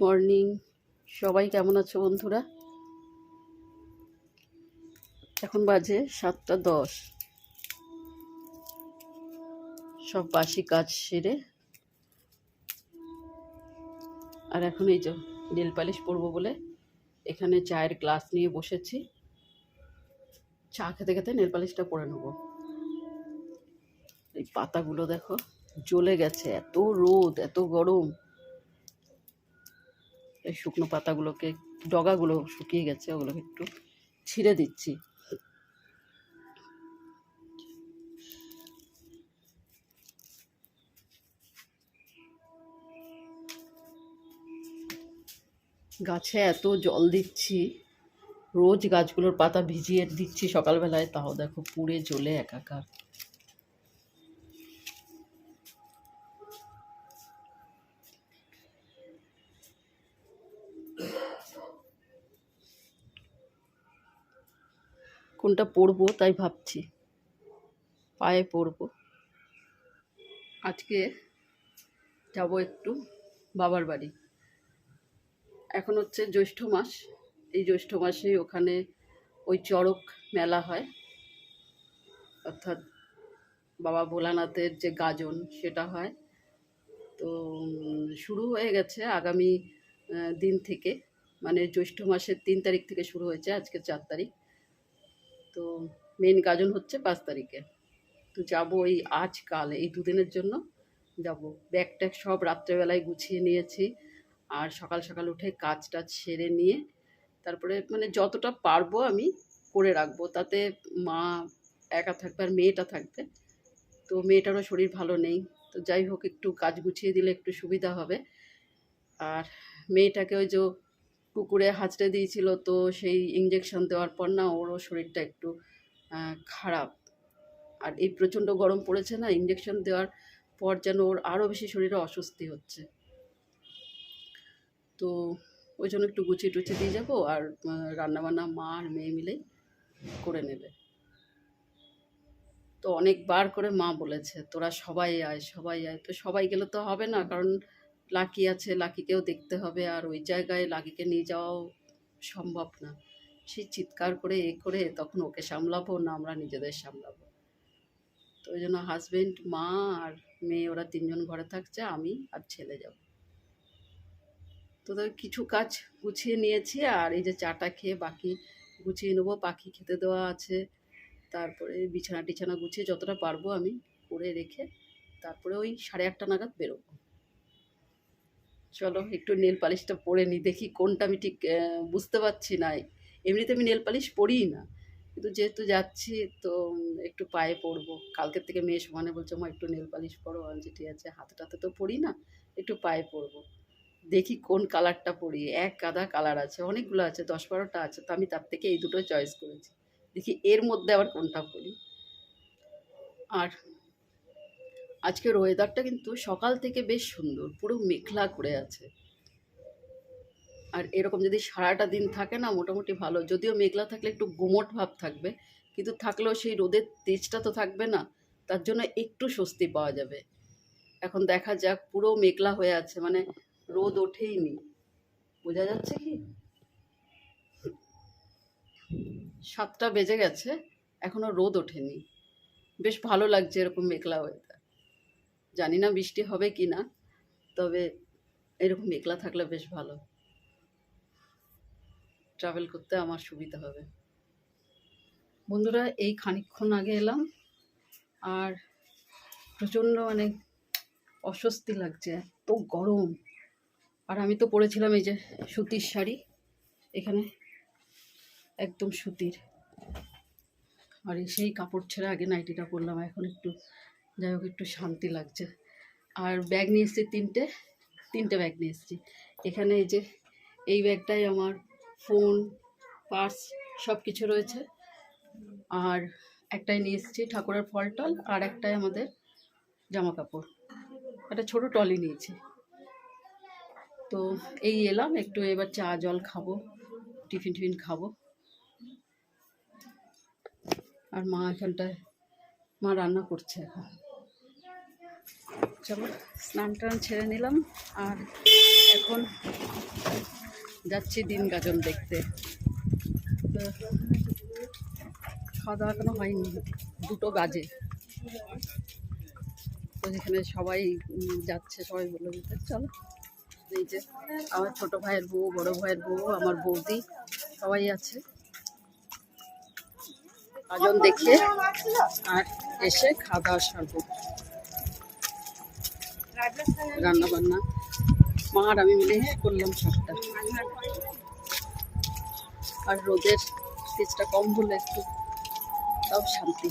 Morning সবাই কেমন আছো বন্ধুরা? এখন বাজে সাতটা দশ। সব বাসি কাজ সেরে। আর এখন এই যে নীল পালিশ পরবো বলে এখানে চায়ের গ্লাস নিয়ে বসেছি। চা খেতে খেতে নেল পালিশটা পরে নেব। এই পাতাগুলো দেখো, জ্বলে গেছে, এত রোদ, এত গরম। এই শুকনো পাতাগুলোকে, ডগাগুলো শুকিয়ে গেছে, ওগুলোকে একটু ছিঁড়ে দিচ্ছি। গাছে এত জল দিচ্ছি, রোজ গাছগুলোর পাতা ভিজিয়ে দিচ্ছি সকালবেলায়, তাও দেখো পুড়ে জ্বলে একাকার। কোনটা পরবো তাই ভাবছি। পায়ে পরবো আজকে যাব একটু বাবার বাড়ি। এখন হচ্ছে জ্যৈষ্ঠ মাস। এই জ্যৈষ্ঠ মাসে ওখানে ওই চড়ক মেলা হয়। অর্থাৎ বাবা ভোলানাথের যে গাজন সেটা হয়। তো শুরু হয়ে গেছে আগামী দিন থেকে। মানে জ্যৈষ্ঠ মাসের তিন তারিখ থেকে শুরু হয়েছে, আজকে চার তারিখ। তো মেন গাজন হচ্ছে পাঁচ তারিখে। তো যাব এই আজ কাল এই দুদিনের জন্য যাব। ব্যাগ ট্যাগ সব রাত্রেবেলায় গুছিয়ে নিয়েছি আর সকাল সকাল উঠে কাজ টাজ সেরে নিয়ে তারপরে মানে যতটা পারব আমি করে রাখব। তাতে মা একা থাকবে আর মেয়েটা থাকবে। তো মেয়েটারও শরীর ভালো নেই। তো যাই হোক, একটু কাজ গুছিয়ে দিলে একটু সুবিধা হবে। আর মেয়েটাকে ওই যে কুকুরে হাঁচড়ে দিয়েছিল, তো সেই ইঞ্জেকশন দেওয়ার পর না ওরও শরীরটা একটু খারাপ। আর এই প্রচণ্ড গরম পড়েছে না ইঞ্জেকশন দেওয়ার পর যেন ওর আরও বেশি শরীরে অস্বস্তি হচ্ছে। তো ওই জন্য একটু গুছিয়ে টুচিয়ে দিয়ে যাব আর রান্নাবান্না মা আর মেয়ে মিলেই করে নেবে। তো অনেকবার করে মা বলেছে, তোরা সবাই আয় সবাই আয়। তো সবাই গেলে তো হবে না, কারণ লাকি আছে, লাকিকেও দেখতে হবে। আর ওই জায়গায় লাকিকে নিয়ে যাওয়াও সম্ভব না। সেই চিৎকার করে, এ করে, তখন ওকে সামলাবো না আমরা নিজেদের সামলাবো। তো ওই জন্য হাজব্যান্ড মা আর মেয়ে, ওরা তিনজন ঘরে থাকছে, আমি আর ছেলে যাব। তো কিছু কাজ গুছিয়ে নিয়েছি, আর এই যে চাটা খেয়ে বাকি গুছিয়ে নেব। পাখি খেতে দেওয়া আছে। তারপরে বিছানা টিছানা গুছিয়ে যতটা পারব আমি করে রেখে, তারপরে ওই সাড়ে আটটা নাগাদ বেরোবো। চলো একটু নেল পালিশটা পরে নিই, দেখি কোনটা আমি ঠিক বুঝতে পারছি না। এমনিতে আমি নেল পালিশ পরিই না, কিন্তু যেহেতু যাচ্ছি তো একটু পায়ে পরবো কালকের থেকে মেয়ে সমানে বলছে, মা, একটু নেল পালিশ পরো, আমি ঠিক আছে হাতে টাতে তো পরি না, একটু পায়ে পরবো দেখি কোন কালারটা পরি, এক গাদা কালার আছে, অনেকগুলো আছে, দশ বারোটা আছে, তো আমি তার থেকে এই দুটো চয়েস করেছি। দেখি এর মধ্যে আবার কোনটা পরি। আর আজকের ওয়েদারটা কিন্তু সকাল থেকে বেশ সুন্দর, পুরো মেঘলা করে আছে। আর এরকম যদি সারাটা দিন থাকে না, মোটামুটি ভালো। যদিও মেঘলা থাকলে একটু গুমট ভাব থাকবে, কিন্তু থাকলেও সেই রোদের তেজটা তো থাকবে না, তার জন্য একটু স্বস্তি পাওয়া যাবে। এখন দেখা যাক, পুরো মেঘলা হয়ে আছে মানে রোদ ওঠেই নি। বোঝা যাচ্ছে কি? সাতটা বেজে গেছে, এখনও রোদ ওঠেনি। বেশ ভালো লাগছে এরকম মেঘলা ওয়েদার জানি না বৃষ্টি হবে কি না, তবে এরকম মেঘলা থাকলে বেশ ভালো। ট্রাভেল করতে আমার সুবিধা হবে। বন্ধুরা, এই খানিকক্ষণ আগে এলাম, আর প্রচণ্ড মানে অস্বস্তি লাগছে, এত গরম। আর আমি তো পরেছিলাম এই যে সুতির শাড়ি, এখানে একদম সুতির। আর সেই কাপড় ছেড়ে আগে নাইটিটা পরলাম, এখন একটু যাই হোক, একটু শান্তি লাগছে। আর ব্যাগ নিয়ে এসেছি তিনটে তিনটে ব্যাগ নিয়ে এসেছি। এখানে এই যে, এই ব্যাগটাই আমার ফোন পার্স সব কিছু রয়েছে। আর একটাই নিয়ে এসেছি ঠাকুরের ফল টল, আর একটাই আমাদের জামা কাপড় একটা ছোটো টলি নিয়েছি। তো এই এলাম, একটু এবার চা, জল খাব, টিফিন টিফিন খাব। আর মা এখানটায়, মা রান্না করছে এখন। চলো স্নান টান ছেড়ে নিলাম আর এখন যাচ্ছি দিন গাজন দেখতে। খাওয়া দাওয়া কোনো হয়নি, দুটো বাজে। তো যেখানে সবাই যাচ্ছে, সবাই বলে দিতে চলো। এই যে আমার ছোট ভাইয়ের বউ, বড় ভাইয়ের বউ, আমার বৌদি সবাই আছে। গাজন দেখে আর এসে খাওয়া দাওয়া সারবো। রান্না বান্না মা আর আমি মিলে করলাম সবটা আর রোদের তেজটা কম হলে একটু তাও শান্তি।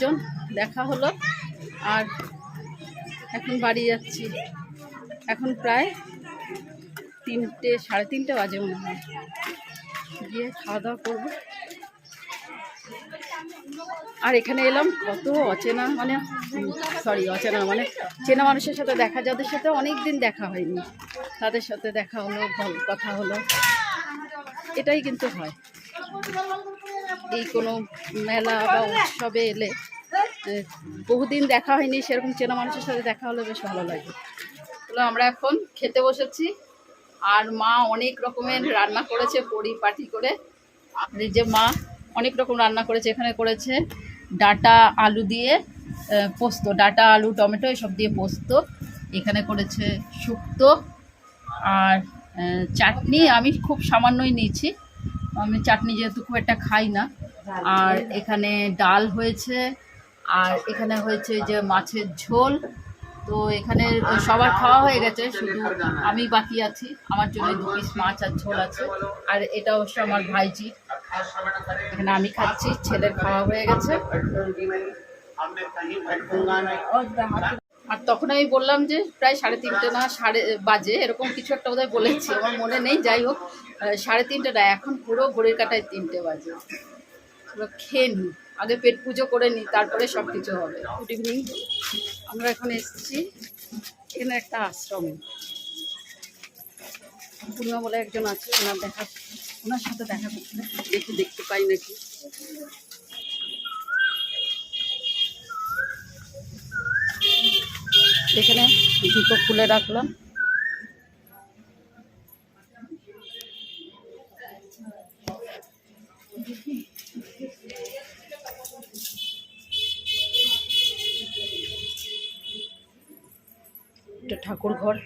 গাজন দেখা হলো। আর এখন বাড়ি যাচ্ছি। এখন প্রায় তিনটে, সাড়ে তিনটে বাজে মনে হয়। গিয়ে খাওয়া দাওয়া করব। আর এখানে এলাম, কত অচেনা মানে সরি অচেনা মানে চেনা মানুষের সাথে দেখা, যাদের সাথে অনেক দিন দেখা হয়নি। তাদের সাথে দেখা হলো কথা হলো। এটাই কিন্তু হয়। এই কোনো মেলা বা উৎসবে এলে বহুদিন দেখা হয়নি, সেরকম চেনা মানুষের সাথে দেখা হলে বেশ ভালো লাগে। তাহলে আমরা এখন খেতে বসেছি, আর মা অনেক রকমের রান্না করেছে পরিপাটি করে। এই যে মা অনেক রকম রান্না করেছে, এখানে করেছে ডাটা আলু দিয়ে পোস্ত, ডাটা, আলু, টমেটো, এসব দিয়ে পোস্ত। এখানে করেছে শুক্তো, আর চাটনি আমি খুব সামান্যই নিয়েছি। আমি চাটনি যেহেতু খুব একটা খাই না। আর এখানে ডাল হয়েছে আর এখানে হয়েছে যে মাছের ঝোল। তো এখানে সবার খাওয়া হয়ে গেছে শুধু আমি বাকি আছি। আমার জন্য দু পিস মাছ আর ঝোল আছে। আর এটা অবশ্য আমার ভাইজি। এখানে আমি খাচ্ছি ছেলের খাওয়া হয়ে গেছে। আর তখন আমি বললাম যে প্রায় সাড়ে তিনটে না সাড়ে বাজে এরকম কিছু একটা বোধহয় বলেছি আমার মনে নেই যাই হোক সাড়ে তিনটে না এখন পুরো ঘড়ির কাটায় তিনটে বাজে। খেয়ে নিই আগে পেট পুজো করে নিই তারপরে সব কিছু হবে। গুড ইভিনিং আমরা এখন এসেছি এখানে একটা আশ্রমে। পূর্ণা বলে একজন আছে ওনার দেখা ওনার সাথে দেখা করতে দেখি দেখতে পাই নাকি। এখানে জুতো খুলে রাখলাম। এটা ঠাকুর ঘর।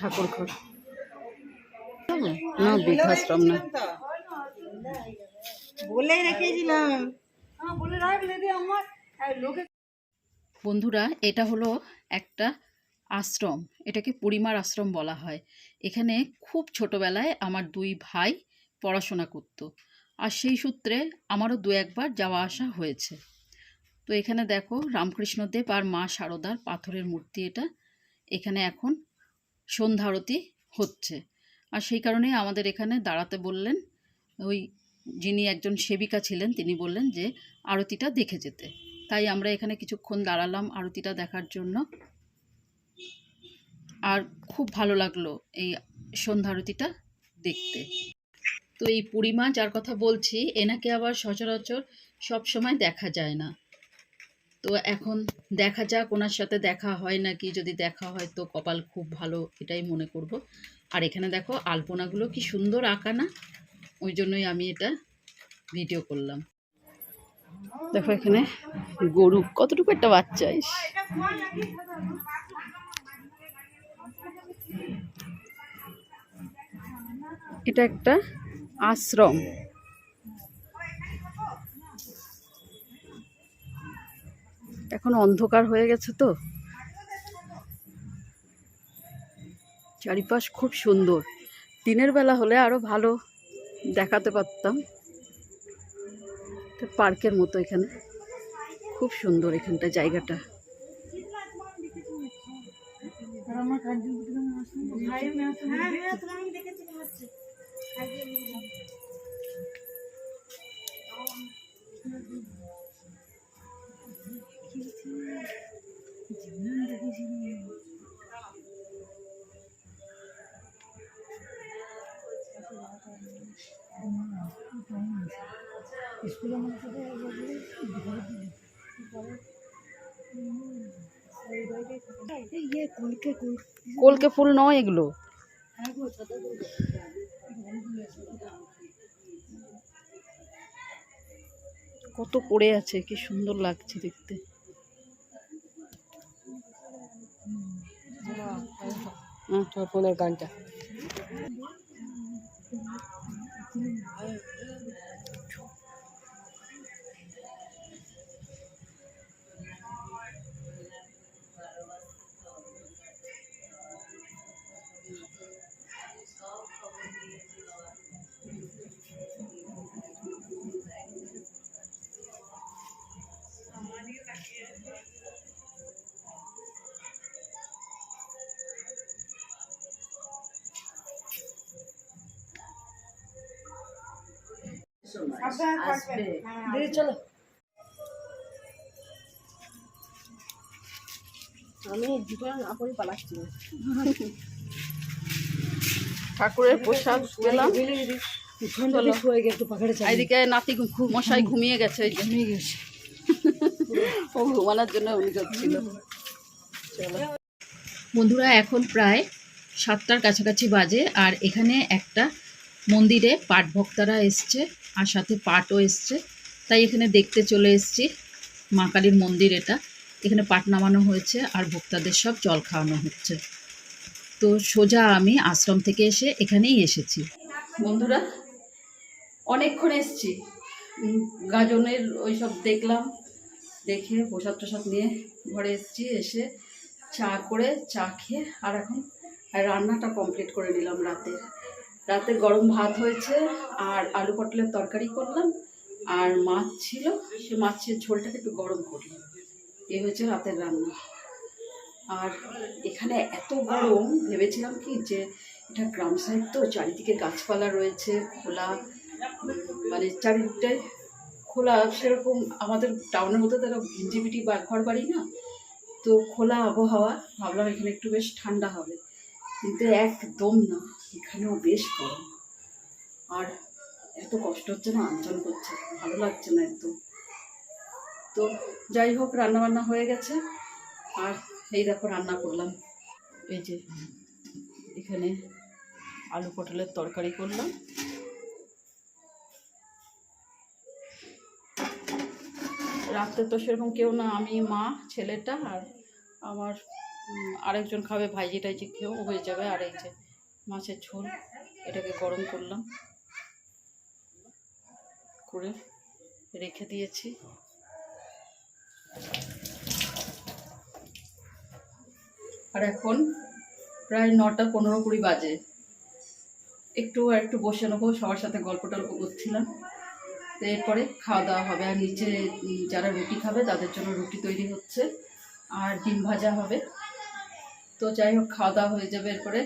ঠাকুর ঘর। না বৃদ্ধাশ্রম না। বলে রেখেছিলাম বন্ধুরা এটা হলো একটা আশ্রম। এটাকে পরিমার আশ্রম বলা হয়। এখানে খুব ছোটবেলায় আমার দুই ভাই পড়াশোনা করত। আর সেই সূত্রে আমারও দু একবার যাওয়া আসা হয়েছে। তো এখানে দেখো রামকৃষ্ণদেব আর মা শারদার পাথরের মূর্তি এটা। এখানে এখন সন্ধ্যা আরতি হচ্ছে। আর সেই কারণে আমাদের এখানে দাঁড়াতে বললেন ওই যিনি একজন সেবিকা ছিলেন, তিনি বললেন যে আরতিটা দেখে যেতে। তাই আমরা এখানে কিছুক্ষণ দাঁড়ালাম আরতিটা দেখার জন্য। আর খুব ভালো লাগল এই সন্ধ্যা আরতিটা দেখতে। তো এই পুরিমা যার কথা বলছি, এনাকে আবার সচরাচর সব সময় দেখা যায় না। তো এখন দেখা যাক, ওনার সাথে দেখা হয় নাকি, যদি দেখা হয় তো কপাল খুব ভালো, এটাই মনে করব। আর এখানে দেখো আলপনাগুলো কি সুন্দর আঁকা না ওই জন্যই আমি এটা ভিডিও করলাম। দেখো এখানে গরু, কতটুকু একটা বাচ্চা, ইস। এটা একটা আশ্রম। এখন অন্ধকার হয়ে গেছে তো। চারিপাশ খুব সুন্দর। দিনের বেলা হলে আরও ভালো। দেখাতে পারতাম। এটা পার্কের মতো এখানে। খুব সুন্দর এখানটা জায়গাটা। কলকে ফুল নয় এগুলো? কত পড়ে আছে কি সুন্দর লাগছে দেখতে। হ্যাঁ ফোনের গানটা। দিদি চলো আমি জুতো না পরে পালাচ্ছি ঠাকুরের প্রসাদ পেলাম। হয়ে এইদিকে নাতি ঘু- মশাই ঘুমিয়ে গেছে ও ঘুমানোর জন্য উনি করছিল বন্ধুরা এখন প্রায় সাতটার কাছাকাছি বাজে আর এখানে একটা মন্দিরে পাট ভক্তারা এসছে। আর সাথে পাটও এসছে। তাই এখানে দেখতে চলে এসছি। মা কালীর মন্দির এটা। এখানে পাট নামানো হয়েছে আর ভোক্তাদের সব জল খাওয়ানো হচ্ছে। তো সোজা আমি আশ্রম থেকে এসে এখানেই এসেছি। বন্ধুরা, অনেকক্ষণ এসছি। গাজনের ওই সব দেখলাম, দেখে প্রসাদ টসাদ নিয়ে ঘরে এসছি, এসে চা করে চা খেয়ে, আর এখন রান্নাটা কমপ্লিট করে নিলাম রাতে। রাতে গরম ভাত হয়েছে আর আলু পটলের তরকারি করলাম, আর মাছ ছিল, সে মাছের ঝোলটাকে একটু গরম করলাম এই হয়েছে রাতের রান্না। আর এখানে এত গরম, ভেবেছিলাম কি যে এটা গ্রাম সাইড তো, চারিদিকে গাছপালা রয়েছে, খোলা মানে চারিদিকটায় খোলা, সেরকম আমাদের টাউনের মধ্যে তো ঘিঞ্জিবিটি বা ঘর বাড়ি না, তো খোলা আবহাওয়া, ভাবলাম এখানে একটু বেশ ঠান্ডা হবে। কিন্তু একদম না। এখানেও বেশ গরম। আর এত কষ্ট হচ্ছে না আঞ্চল করছে, ভালো লাগছে না একদম। তো যাই হোক, রান্নাবান্না হয়ে গেছে। আর এই দেখো, রান্না করলাম। এই যে এখানে আলু পটলের তরকারি করলাম। রাত্রে তো সেরকম কেউ না, আমি, মা, ছেলেটা আর আমার আরেকজন খাবে ভাইজি টাইজি খেয়েও হয়ে যাবে। আর এই যে মাছের ঝোল, এটাকে গরম করলাম। করে রেখে দিয়েছি। আর এখন প্রায় নটা পনেরো কুড়ি বাজে। একটু আর একটু বসে নেব, সবার সাথে গল্প টল্প করছিলাম। তো এরপরে খাওয়া দাওয়া হবে। আর নিচে যারা রুটি খাবে, তাদের জন্য রুটি তৈরি হচ্ছে। আর ডিম ভাজা হবে। তো যাই হোক, খাওয়া দাওয়া হয়ে যাবে এরপরে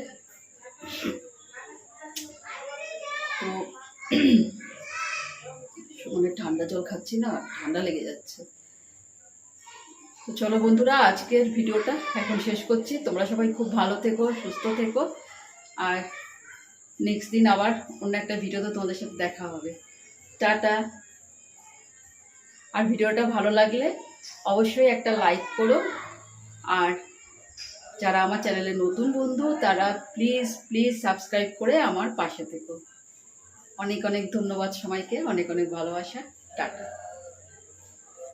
তো মানে ঠান্ডা জল খাচ্ছি না, ঠান্ডা লেগে যাচ্ছে। তো চলো বন্ধুরা, আজকের ভিডিওটা এখন শেষ করছি। তোমরা সবাই খুব ভালো থেকো, সুস্থ থেকো। আর নেক্সট দিন আবার অন্য একটা ভিডিওতে তোমাদের সাথে দেখা হবে। টাটা। আর ভিডিওটা ভালো লাগলে অবশ্যই একটা লাইক করো। আর যারা আমার চ্যানেলে নতুন বন্ধু, তারা প্লিজ প্লিজ সাবস্ক্রাইব করে আমার পাশে থেকো। অনেক অনেক ধন্যবাদ সবাইকে অনেক অনেক ভালোবাসা। টাটা।